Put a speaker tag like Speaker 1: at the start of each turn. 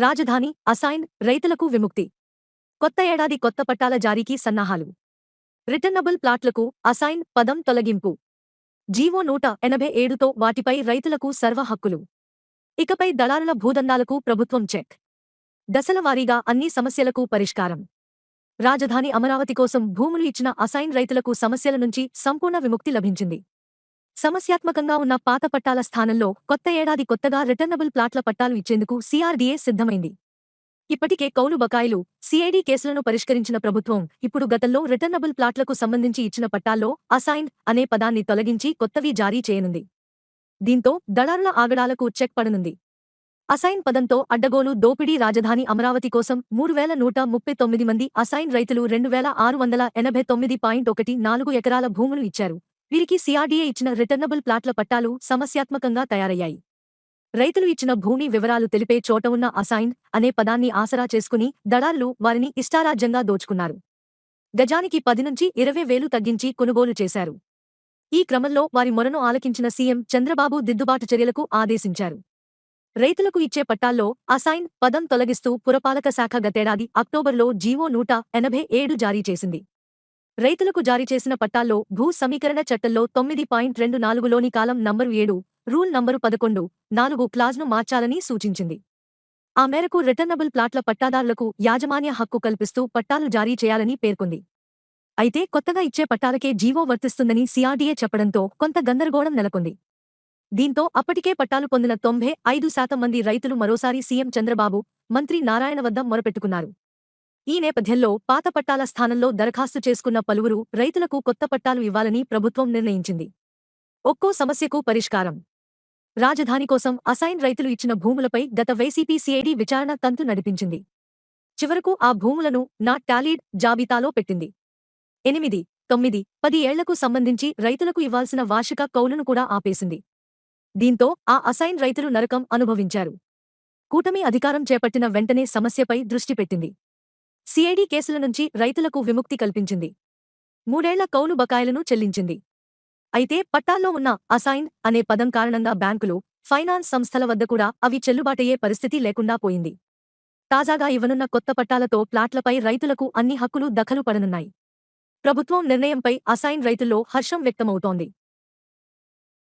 Speaker 1: రాజధాని అసైన్ రైతులకు విముక్తి. కొత్త ఏడాది కొత్త పట్టాల జారీకి సన్నాహాలు. రిటర్నబుల్ ప్లాట్లకు అసైన్ పదం తొలగింపు. జీవో నూట ఎనభై ఏడుతో వాటిపై రైతులకు సర్వ హక్కులు. ఇకపై దళారుల భూదందాలకు ప్రభుత్వం చెక్. దశలవారీగా అన్ని సమస్యలకు పరిష్కారం. రాజధాని అమరావతి కోసం భూములు ఇచ్చిన అసైన్ రైతులకు సమస్యల నుంచి సంపూర్ణ విముక్తి లభించింది. సమస్యాత్మకంగా ఉన్న పాత పట్టాల స్థానంలో కొత్త ఏడాది కొత్తగా రిటర్నబుల్ ప్లాట్ల పట్టాలు ఇచ్చేందుకు సీఆర్డీఏ సిద్ధమైంది. ఇప్పటికే కౌలు బకాయిలు సిఐడి కేసులను పరిష్కరించిన ప్రభుత్వం ఇప్పుడు గతంలో రిటర్నబుల్ ప్లాట్లకు సంబంధించి ఇచ్చిన పట్టాల్లో అసైన్ అనే పదాన్ని తొలగించి కొత్తవి జారీ చేయనుంది. దీంతో దళారుల ఆగడాలకు చెక్ పడనుంది. అసైన్ పదంతో అడ్డగోలు దోపిడీ రాజధాని అమరావతి కోసం మూడు వేల నూట ముప్పై తొమ్మిది మంది అసైన్ రైతులు రెండు వేల ఆరు వందల ఎనభై తొమ్మిది పాయింట్ ఒకటి నాలుగు ఎకరాల భూములు ఇచ్చారు. వీరికి సిఆర్డీఏ ఇచ్చిన రిటర్నబుల్ ప్లాట్ల పట్టాలు సమస్యాత్మకంగా తయారయ్యాయి. రైతులు ఇచ్చిన భూమి వివరాలు తెలిపే చోట ఉన్న అసైన్ అనే పదాన్ని ఆసరా చేసుకుని దళారులు వారిని ఇష్టారాజ్యంగా దోచుకున్నారు. గజానికి పది నుంచి ఇరవై వేలు తగ్గించి కొనుగోలు చేశారు. ఈ క్రమంలో వారి మొరను ఆలకించిన సీఎం చంద్రబాబు దిద్దుబాటు చర్యలకు ఆదేశించారు. రైతులకు ఇచ్చే పట్టాల్లో అసైన్ పదం తొలగిస్తూ పురపాలక శాఖ గతేడాది అక్టోబర్లో జీవో నూట ఎనభై ఏడు జారీ చేసింది. రైతులకు జారీ చేసిన పట్టాల్లో భూ సమీకరణ చట్టంలో తొమ్మిది పాయింట్ రెండు నాలుగులోని కాలం నంబరు ఏడు రూల్ నంబరు పదకొండు నాలుగు క్లాజ్ను మార్చాలని సూచించింది. ఆ మేరకు రిటర్నబుల్ ప్లాట్ల పట్టాదారులకు యాజమాన్య హక్కు కల్పిస్తూ పట్టాలు జారీ చేయాలని పేర్కొంది. అయితే కొత్తగా ఇచ్చే పట్టాలకే జీవో వర్తిస్తుందని సిఆర్డీఏ చెప్పడంతో కొంత గందరగోళం నెలకొంది. దీంతో అప్పటికే పట్టాలు పొందిన తొంభై ఐదు శాతం మంది రైతులు మరోసారి సీఎం చంద్రబాబు మంత్రి నారాయణ వద్ద మొరపెట్టుకున్నారు. ఈ నేపథ్యంలో పాత పట్టాల స్థానంలో దరఖాస్తు చేసుకున్న పలువురు రైతులకు కొత్త పట్టాలు ఇవ్వాలని ప్రభుత్వం నిర్ణయించింది. ఒక్కో సమస్యకు పరిష్కారం. రాజధాని కోసం అసైన్ రైతులు ఇచ్చిన భూములపై గత వైసీపీ సిఐడి విచారణ తంతు నడిపించింది. చివరకు ఆ భూములను నా టాలీడ్ జాబితాలో పెట్టింది. ఎనిమిది తొమ్మిది పది ఏళ్ళకు సంబంధించి రైతులకు ఇవ్వాల్సిన వార్షిక కౌలును కూడా ఆపేసింది. దీంతో ఆ అసైన్ రైతులు నరకం అనుభవించారు. కూటమి అధికారం చేపట్టిన వెంటనే సమస్యపై దృష్టి పెట్టింది. సిఐడి కేసుల నుంచి రైతులకు విముక్తి కల్పించింది. మూడేళ్ళ కౌలు బకాయిలను చెల్లించింది. అయితే పట్టాల్లో ఉన్న అసైన్ అనే పదం కారణంగా బ్యాంకులు ఫైనాన్స్ సంస్థల వద్ద కూడా అవి చెల్లుబాటయ్యే పరిస్థితి లేకుండా పోయింది. తాజాగా ఇవ్వనున్న కొత్త పట్టాలతో ప్లాట్లపై రైతులకు అన్ని హక్కులు దఖలు పడనున్నాయి. ప్రభుత్వం నిర్ణయంపై అసైన్ రైతుల్లో హర్షం వ్యక్తమవుతోంది.